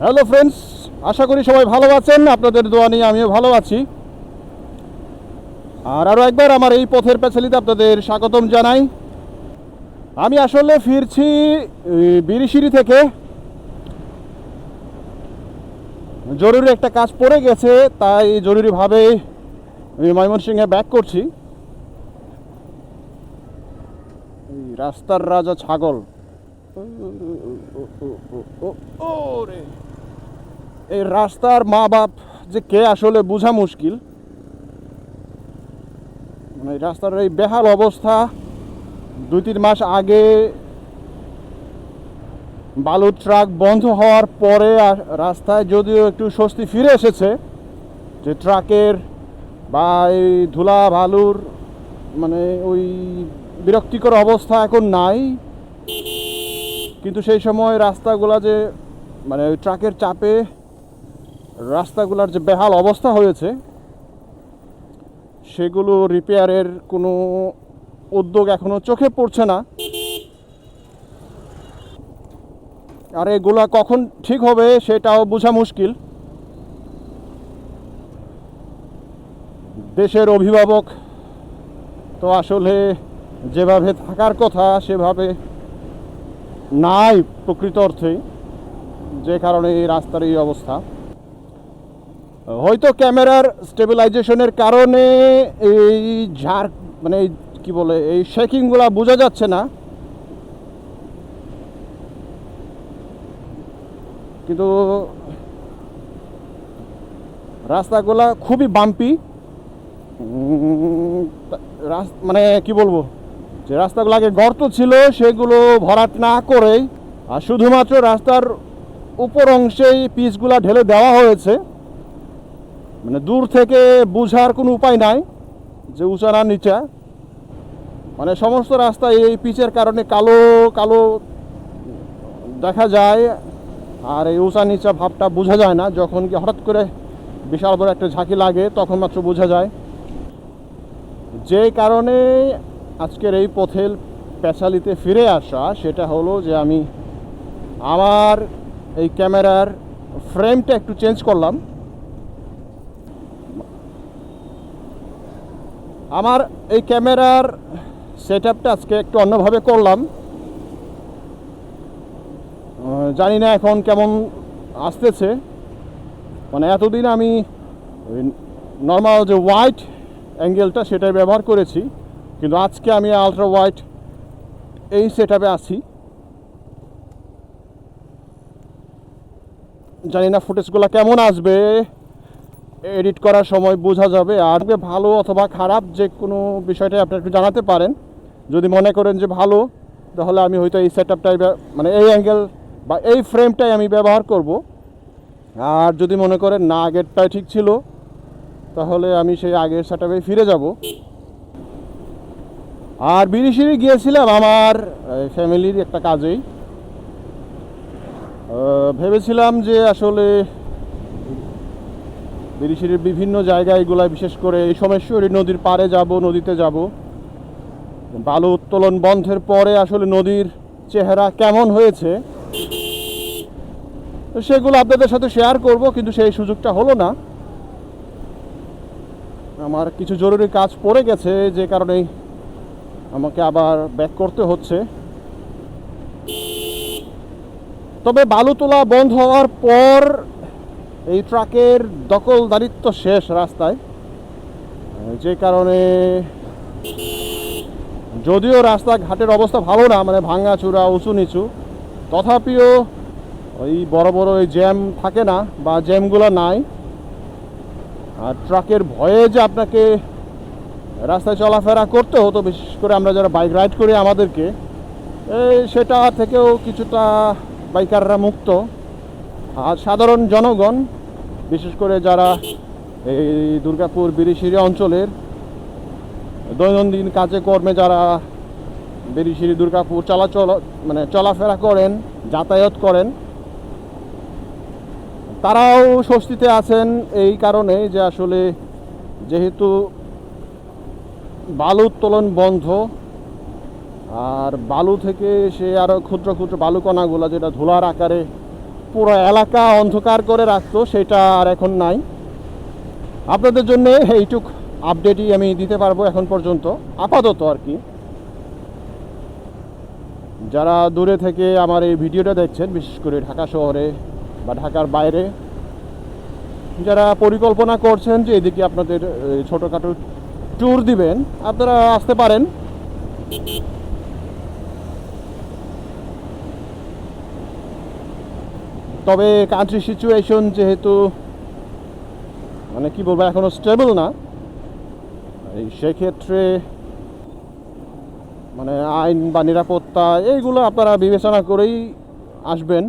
Hello friends আশা করি সবাই ভালো আছেন আপনাদের দোয়া নিয়ে আমিও ভালো আছি আর আরও একবার আমার এই পথের পেছালিতে আপনাদের স্বাগতম জানাই আমি আসলে ফিরছি বিরিশিরি থেকে জরুরি একটা কাজ পড়ে গেছে তাই জরুরিভাবে ময়মনসিংহে ব্যাক করছি রাস্তার রাজা ছাগল ওরে এই রাস্তার মা বাপ যে কে আসলে বোঝা মুশকিল। মানে রাস্তার এই বেহাল অবস্থা, দুই তিন মাস আগে বালুর ট্রাক বন্ধ হওয়ার পরে রাস্তায় যদিও একটু স্বস্তি ফিরে এসেছে, যে ট্রাকের বা এই ধুলা বালুর মানে ওই বিরক্তিকর অবস্থা এখন নাই। কিন্তু সেই সময় রাস্তাগুলা যে মানে ওই ট্রাকের চাপে রাস্তাগুলার যে বেহাল অবস্থা হয়েছে, সেগুলো রিপেয়ারের কোনো উদ্যোগ এখনও চোখে পড়ছে না। আর এগুলা কখন ঠিক হবে সেটাও বোঝা মুশকিল। দেশের অভিভাবক তো আসলে যেভাবে থাকার কথা, সেভাবে নাই প্রকৃত অর্থে, যে কারণে এই রাস্তার এই অবস্থা। হয়তো ক্যামেরার স্টেবিলাইজেশনের কারণে এই ঝাড় মানে কি বলে, এই শেকিংগুলো বোঝা যাচ্ছে না। কিন্তু রাস্তাগুলা খুবই বাম্পি মানে কি বলব, যে রাস্তাগুলো আগে গর্ত ছিল, সেগুলো ভরাট না করেই, আর শুধুমাত্র রাস্তার উপর অংশেই পিচগুলা ঢেলে দেওয়া হয়েছে। মানে দূর থেকে বোঝার কোনো উপায় নাই যে উঁচা না নিচা। মানে সমস্ত রাস্তায় এই পিচের কারণে কালো কালো দেখা যায় আর এই উঁচা নিচা ভাবটা বোঝা যায় না। যখন কি হঠাৎ করে বিশাল বড় একটা ঝাঁকি লাগে, তখন মাত্র বোঝা যায়। যে কারণে আজকের এই পথের পেশালিতে ফিরে আসা, সেটা হলো যে আমি আমার এই ক্যামেরার ফ্রেমটা একটু চেঞ্জ করলাম। আমার এই ক্যামেরার সেট আপটা আজকে একটু অন্যভাবে করলাম। জানি না এখন কেমন আসতেছে। মানে এতদিন আমি নর্মাল যে হোয়াইট অ্যাঙ্গেলটা সেটাই ব্যবহার করেছি, কিন্তু আজকে আমি আলট্রা হোয়াইট এই সেট আপে আছি। জানি না ফুটেজগুলো কেমন আসবে। এডিট করার সময় বোঝা যাবে। আর ভালো অথবা খারাপ, যে কোনো বিষয়টাই আপনি একটু জানাতে পারেন। যদি মনে করেন যে ভালো, তাহলে আমি হয়তো এই সেট আপটাই মানে এই অ্যাঙ্গেল বা এই ফ্রেমটাই আমি ব্যবহার করব। আর যদি মনে করেন না, আগেরটাই ঠিক ছিল, তাহলে আমি সেই আগের সেট ফিরে যাব। আর বিরিশিরি গিয়েছিলাম আমার ফ্যামিলির একটা কাজেই। ভেবেছিলাম যে আসলে বিরিশিরির বিভিন্ন জায়গায় এগুলায় বিশেষ করে এই সোমেশ্বরী নদীর পাড়ে যাব, নদীতে যাব। বালু উত্তোলন বন্ধের পরে আসলে নদীর চেহারা কেমন হয়েছে, সেগুলো আপনাদের সাথে শেয়ার করব, কিন্তু সেই সুযোগটা হলো না। আমার কিছু জরুরি কাজ পড়ে গেছে, যে কারণেই আমাকে আবার ব্যাক করতে হচ্ছে। তবে বালু তোলা বন্ধ হওয়ার পর এই ট্রাকের দখলদারিত্ব শেষ রাস্তায়। যে কারণে যদিও রাস্তাঘাটের অবস্থা ভালো না মানে ভাঙা চূড়া উঁচু নিচু তথাপিও ওই বড় বড় ওই জ্যাম থাকে না বা জ্যামগুলো নাই। আর ট্রাকের ভয়ে যে আপনাকে রাস্তায় চলাফেরা করতে হতো, বিশেষ করে আমরা যারা বাইক রাইড করি আমাদেরকে সেটা থেকেও কিছুটা বাইকাররা মুক্ত। আর সাধারণ জনগণ, বিশেষ করে যারা এই দুর্গাপুর বিরিশিরি অঞ্চলের দৈনন্দিন কাজে কর্মে যারা বিরিশিরি দুর্গাপুর চলাচল মানে চলাফেরা করেন, যাতায়াত করেন, তারাও স্বস্তিতে আছেন এই কারণে যে আসলে যেহেতু বালু উত্তোলন বন্ধ, আর বালু থেকে সে আরও ক্ষুদ্র ক্ষুদ্র বালুকণাগুলো যেটা ধুলার আকারে পুরো এলাকা অন্ধকার করে রাখতো, সেটা আর এখন নাই। আপনাদের জন্য এইটুক আপডেটই আমি দিতে পারব এখন পর্যন্ত, আপাতত আর কি। যারা দূরে থেকে আমার এই ভিডিওটা দেখছেন, বিশেষ করে ঢাকা শহরে বা ঢাকার বাইরে, যারা পরিকল্পনা করছেন যে এদিকে আপনাদের ছোটোখাটো ট্যুর দিবেন, আপনারা আসতে পারেন। তবে কান্ট্রি সিচুয়েশন যেহেতু মানে কি বলব, এখনও স্টেবল না সেক্ষেত্রে মানে আইন বা নিরাপত্তা এইগুলো আপনারা বিবেচনা করেই আসবেন।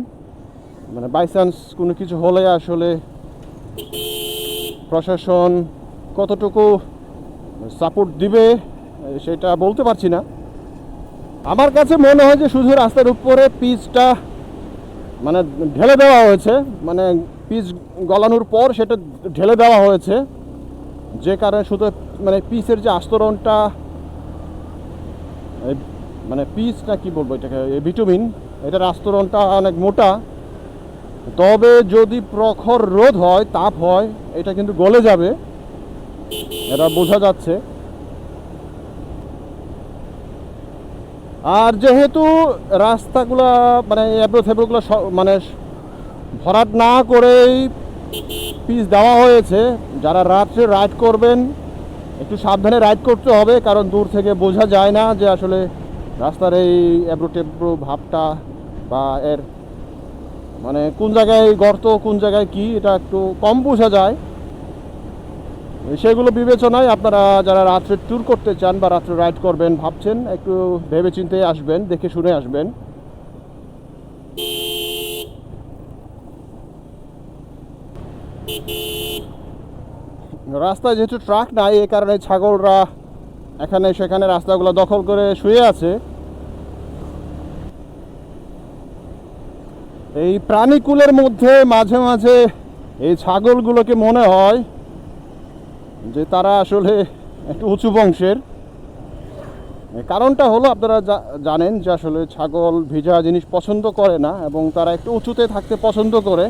মানে বাই চান্স কোনো কিছু হলে আসলে প্রশাসন কতটুকু সাপোর্ট দিবে, সেটা বলতে পারছি না। আমার কাছে মনে হয় যে শুধু রাস্তার উপরে পিচটা মানে ঢেলে দেওয়া হয়েছে মানে পিচ গলানোর পর সেটা ঢেলে দেওয়া হয়েছে। যে কারণে শুধু মানে পিচের যে আস্তরণটা মানে পিচটা কি বলব এটাকে ভিটামিন, এটার আস্তরণটা অনেক মোটা। তবে যদি প্রখর রোদ হয়, তাপ হয়, এটা কিন্তু গলে যাবে। এটা বোঝা যাচ্ছে। আর যেহেতু রাস্তাগুলো মানে এবড়ো থেবড়োগুলো মানে ভরাট না করেই পিচ দেওয়া হয়েছে, যারা রাত্রে রাইড করবেন, একটু সাবধানে রাইড করতে হবে, কারণ দূর থেকে বোঝা যায় না যে আসলে রাস্তার এই এবড়ো টেবড়ো ভাবটা বা এর মানে কোন জায়গায় গর্ত, কোন জায়গায় কি, এটা একটু কম বোঝা যায়। সেগুলো বিবেচনায় আপনারা যারা রাত্রে ট্যুর করতে চান বা রাত্রে রাইড করবেন ভাবছেন, একটু ভেবে চিন্তে আসবেন, দেখে শুনে আসবেন। রাস্তায় যেহেতু ট্রাক নাই, এ কারণে ছাগলরা এখানে সেখানে রাস্তাগুলো দখল করে শুয়ে আছে। এই প্রাণীকুলের মধ্যে মাঝে মাঝে এই ছাগলগুলোকে মনে হয় যে তারা আসলে একটু উঁচু বংশের। কারণটা হলো আপনারা জানেন যে আসলে ছাগল, ভিজা জিনিস পছন্দ করে না এবং তারা একটু উঁচুতে থাকতে পছন্দ করে।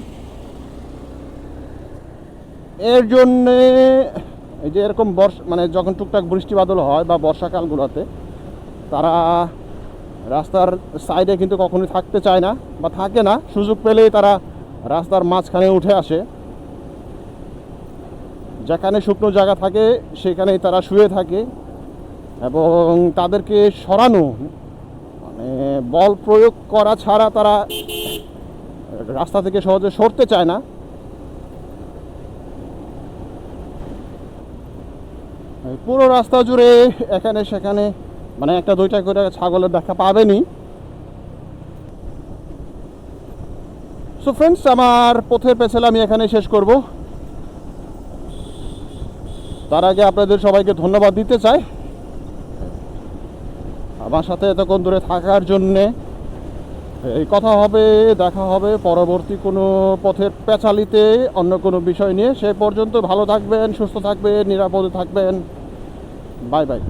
এর জন্যে এই যে এরকম বর্ষ মানে যখন টুকটাক বৃষ্টি বাদল হয় বা বর্ষাকালগুলোতে, তারা রাস্তার সাইডে কিন্তু কখনোই থাকতে চায় না বা থাকে না। সুযোগ পেলেই তারা রাস্তার মাঝখানে উঠে আসে। যেখানে শুকনো জায়গা থাকে, সেখানেই তারা শুয়ে থাকে এবং তাদেরকে সরানো মানে বল প্রয়োগ করা ছাড়া তারা রাস্তা থেকে সহজে সরতে চায় না। পুরো রাস্তা জুড়ে এখানে সেখানে মানে একটা দুইটা করে ছাগলের দেখা পাবেনই। সো ফ্রেন্ডস আমার পথের পেছালে আমি এখানে শেষ করব। তার আগে আপনাদের সবাইকে ধন্যবাদ দিতে চাই। আমার সাথে এতক্ষণ ধরে থাকার জন্যে এই কথা হবে, দেখা হবে, পরবর্তী কোনো পথের পেঁচালিতে অন্য কোনো বিষয় নিয়ে। সে পর্যন্ত ভালো থাকবেন, সুস্থ থাকবেন, নিরাপদে থাকবেন। Bye bye.